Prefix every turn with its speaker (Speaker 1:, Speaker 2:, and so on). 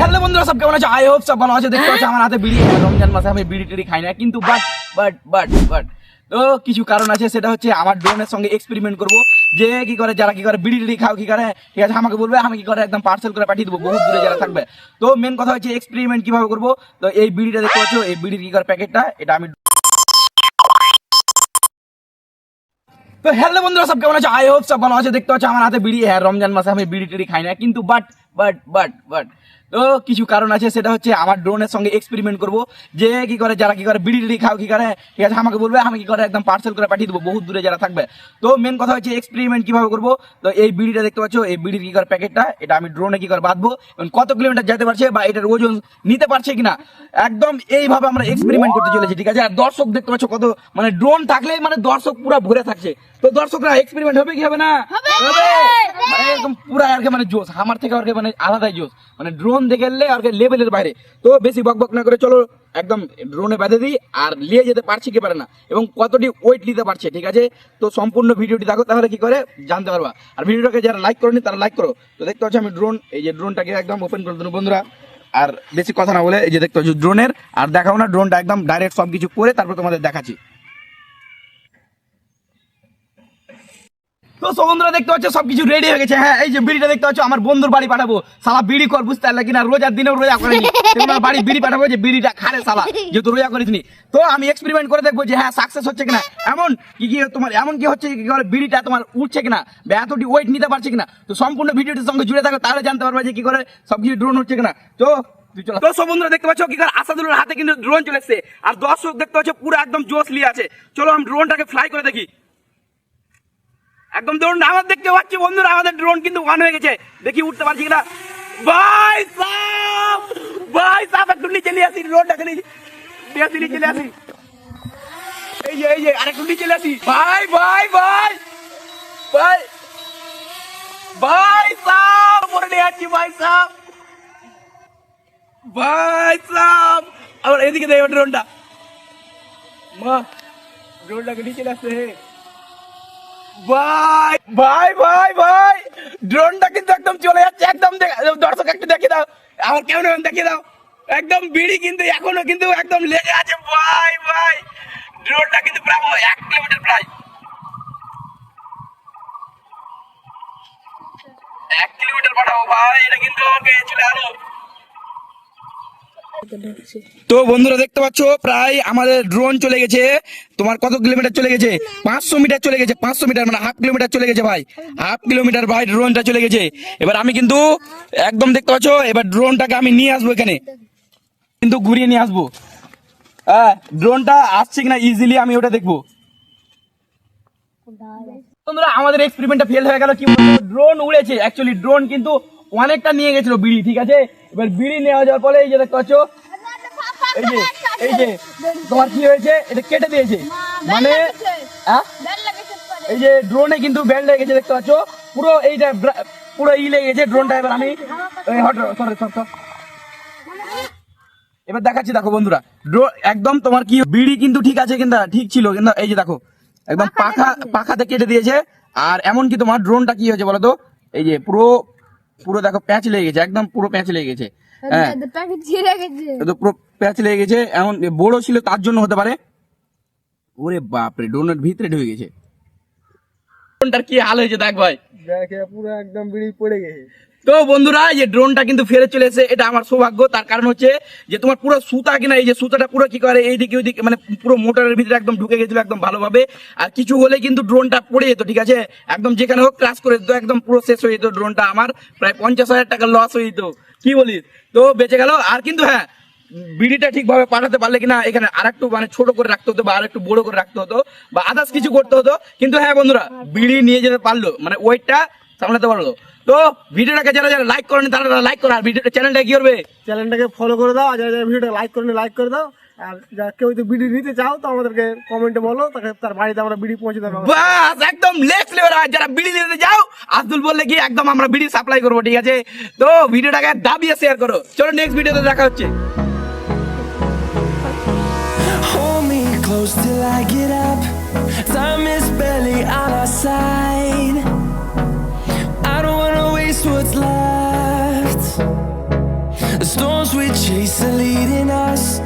Speaker 1: Hello বন্ধুরা, সব কেমন আছে? আই হোপ সব ভালো আছে। দেখতে পাচ্ছ, আমার হাতে বিড়ি রমজান মাসে আমি বিড়ি টিড়ি খাই না, কিন্তু বাট বাট বাট বাট তো কিছু কারণ আছে, সেটা হচ্ছে আমার ড্রোনের সঙ্গে এক্সপেরিমেন্ট করব। যে কি করে, যারা কি করে বিড়ি টিড়ি খাও, কি করে, ঠিক আছে, আমাকে বলবে, আমি কি করে একদম পার্সেল করে পাঠিয়ে দেবো, বহুত দূরে যারা থাকবে। তো মেন কথা হচ্ছে এক্সপেরিমেন্ট কীভাবে করব? তো এই বিড়িটা দেখতে পাচ্ছ, এই বিড়ির কি করে প্যাকেটটা, এটা আমি তো হ্যালো বন্ধুরা, সব কেমন আছে? আই হোপ সব ভালো আছে। দেখতে পাচ্ছ, আমার হাতে বিড়ি হ্যাঁ রমজান মাসে আমি বিড়ি টিড়ি খাই না, কিন্তু বাট বাট বাট বাট। তো কিছু কারণ আছে সেটা হচ্ছে আমার ড্রোনের সঙ্গে এক্সপেরিমেন্ট করব। যে কি করে যারা কি করে বিড়ি টিড়ি খাও কি করে ঠিক আছে আমাকে বলবে আমি কি করে একদম পার্সেল করে পাঠিয়ে দেবো বহুত দূরে যারা থাকবে। তো মেন কথা হচ্ছে এক্সপেরিমেন্ট কীভাবে করব? তো এই বিড়িটা দেখতে পাচ্ছ এই বিড়ির কি করে প্যাকেটটা এটা আমি ড্রোনে কি করে বাঁধবো এবং কত কিলোমিটার যেতে পারছে বা এটার ওজন নিতে পারছে কিনা একদম এইভাবে আমরা এক্সপেরিমেন্ট করতে চলেছি ঠিক আছে? আর দর্শক দেখতে পাচ্ছ কত মানে ড্রোন থাকলেই মানে দর্শক পুরো ভরে থাকছে। তো দর্শকরা এক্সপেরিমেন্ট হবে কি হবে না? হবে! মানে একদম পুরো আর মানে জোশ। আমার থেকে আর কি মানে আলাদাই জোশ মানে ড্রোন দেখে আর লেভেলের বাইরে। তো বেশি বক বক না করে চলো, একদম ড্রোনে বেঁধে দিই আর নিয়ে যেতে পারছি কি পারে না। এবং কতটি ওয়েট নিতে পারছে, ঠিক আছে? তো সম্পূর্ণ ভিডিওটি দেখো, তাহলে কি করে? জানতে পারবা। আর ভিডিওটাকে যারা লাইক করনি, তারা লাইক করো। তো দেখতে পাচ্ছি আমি ড্রোন এই যে ড্রোনটাকে একদম ওপেন করে দেবো বন্ধুরা। আর বেশি কথা না বলে, এই যে দেখতে পাচ্ছি ড্রোনের আর দেখাও না ড্রোনটা একদম ডাইরেক্ট সব কিছু করে তারপর তোমাদের দেখাচ্ছি। তো সব দেখতে পাচ্ছ, সবকিছু রেডি হয়ে গেছে। হ্যাঁ এই যে বিড়িটা দেখতে পাচ্ছ, আমার বন্ধুর বাড়ি পাঠাবো। সালা বিড়ি কর, বুঝতে পারলে কিনা? রোজার দিনেও রোজা করেনি তোমার বাড়ি বিড়ি পাঠাবো, যে বিড়িটা খারে সালা যেহেতু রোজা করিসনি তো আমি এক্সপেরিমেন্ট করে দেখব যে হ্যাঁ সাকসেস হচ্ছে কিনা। এমন কি কি তোমার, এমন কি হচ্ছে কি করে বিড়িটা তোমার উঠছে কিনা? এতটি ওয়েট নিতে পারছে কিনা? তো সম্পূর্ণ ভিডিওটির সঙ্গে জুড়ে থাকো, তাহলে জানতে পারবে যে কি করে সবকিছু ড্রোন হচ্ছে কিনা। তো। তো সব বন্ধুরা দেখতে পাচ্ছ কি করে আসাদুলের হাতে কিন্তু ড্রোন চলে এসছে। আর দর্শক দেখতে পাচ্ছ, পুরো একদম জোশ লিয়ে আছে। চলো, আমি ড্রোনটাকে ফ্লাই করে দেখি। একদম ধরুন আমার দেখতে পাচ্ছি বন্ধুরা, আমাদের ড্রোন কিন্তু অন হয়ে গেছে। দেখি উঠতে পারছি কিনা। ভাই সাহ ভাই সাহ একটু নিচে নিয়ে আসি ড্রোনটাকে নিয়ে নিয়ে আসি, নিচে আসি। এই যে এই যে, আরেকটু নিচে আসি। ভাই ভাই ভাই ভাই ভাই সাহ পরে নিয়ে আসছি, ভাই সাহ ভাই সাহ আবার এদিকে দেয় ড্রোনটা মা ড্রোনটাকে নিচে আসছে ভাই ভাই ভাই ভাই। ড্রোনটা কিন্তু একদম চলে যাচ্ছে। একদম দর্শক একটু দেখে দাও। আমার কেমন দেখে দাও। একদম বিড়ি কিন্তু এখনও কিন্তু একদম লেগে আছে। ভাই ভাই। ড্রোনটা কিন্তু প্রায় এক কিলোমিটার প্রায়। এক কিলোমিটার পাঠাবো। ভাই, এটা কিন্তু আমাকে চলে আলো তো বন্ধুরা দেখতে পাচ্ছ, প্রায় আমাদের ড্রোন চলে গেছে। তোমার কত কিলোমিটার চলে গেছে? পাঁচশো মিটার চলে গেছে, পাঁচশো মিটার মানে হাফ কিলোমিটার চলে গেছে ভাই। হাফ কিলোমিটার ভাই ড্রোনটা চলে গেছে। এবার আমি কিন্তু একদম দেখতে পাচ্ছ, এবার ড্রোনটাকে আমি নিয়ে আসব এখানে। কিন্তু ঘুরিয়ে নিয়ে আসব। হ্যাঁ ড্রোনটা আসছে কিনা ইজিলি আমি ওটা দেখব। বন্ধুরা, আমাদের এক্সপেরিমেন্টটা ফেল হয়ে গেল। কি ড্রোন উড়েছে। অ্যাকচুয়ালি ড্রোন কিন্তু অনেকটা নিয়ে গেছিল বিড়ি, ঠিক আছে? এবার বিড়ি নেওয়া যাওয়ার পরে এই যে দেখতে পাচ্ছ এই যে এই যে তোমার কি হয়েছে? এটা কেটে দিয়েছে। মানে এই যে ড্রোনে কিন্তু ব্যান্ড লেগে গেছে দেখতে পাচ্ছ? পুরো এইটা পুরো ই লেগে গেছে ড্রোনটা এবার আমি এই সর সর। এবার দেখাচ্ছি দেখো বন্ধুরা। একদম তোমার কি বিড়ি কিন্তু ঠিক আছে কিন্তু ঠিক ছিল কিন্তু এই যে দেখো একদম পাখা পাখাতে কেটে দিয়েছে। আর এমন কি তোমার ড্রোনটা কি হয়েছে বলো তো? এই যে পুরো পুরো দেখো প্যাচ লেগে গেছে একদম পুরো প্যাচ লেগে গেছে। হ্যাঁ। তো পুরো প্যাঁচ লেগে গেছে এমন বড় ছিল তার জন্য হতে পারে। ওরে বাপরে ডোনার ভিতরে ঢুকে গেছে। ড্রোনটার কি হাল হয়েছে দেখ ভাই।
Speaker 2: দেখে পুরো একদম বিড়ি পড়ে গেছে।
Speaker 1: তো বন্ধুরা যে ড্রোনটা কিন্তু ফেরত চলে এসেছে, এটা আমার সৌভাগ্য। তার কারণ হচ্ছে যে তোমার পুরো সুতা কিনা, এই যে সুতাটা পুরো কি করে, এইদিকে ওইদিকে মানে পুরো মোটরের ভিতরে একদম ঢুকে গেছিল একদম ভালোভাবে। আর কিছু হলে কিন্তু ড্রোনটা পড়ে যেত, ঠিক আছে? একদম যেখানে হোক ক্রাশ করে দিত, একদম পুরো শেষ হয়ে যেত ড্রোনটা আমার। প্রায় পঞ্চাশ হাজার টাকা লস হয়ে যেত। কি বলিস? তো বেঁচে গেল। আর কিন্তু হ্যাঁ বিড়িটা ঠিকভাবে পাঠাতে পারলে কিনা, এখানে আরেকটু মানে ছোট করে রাখতে হতো বা আরেকটু বড় করে রাখতে হতো বা আদার্স কিছু করতে হতো। কিন্তু হ্যাঁ বন্ধুরা, বিড়ি নিয়ে যেতে পারল। মানে ওয়েটটা সামলাতে পারল। তো ভিডিওটাকে যারা যারা লাইক করেনি তারা লাইক করো আর ভিডিওটা চ্যানেলটা কি করবে?
Speaker 2: চ্যানেলটাকে ফলো করে দাও আর যারা যারা ভিডিওটা লাইক করে লাইক করে দাও। আর যারা কেউ যদি বিড়ি নিতে চাও তো আমাদেরকে কমেন্টে বলো তাকে তার বাড়িতে আমরা বিড়ি পৌঁছে দেবো।
Speaker 1: বাস একদম নেক্সট লেভেল আর যারা বিড়ি নিতে যাও আব্দুল বললে কি একদম আমরা বিড়ি সাপ্লাই করব ঠিক আছে? তো ভিডিওটাকে দাবিয়ে শেয়ার করো। চলো নেক্সট ভিডিওতে দেখা হচ্ছে।
Speaker 3: Close till I get up. Jason leading us.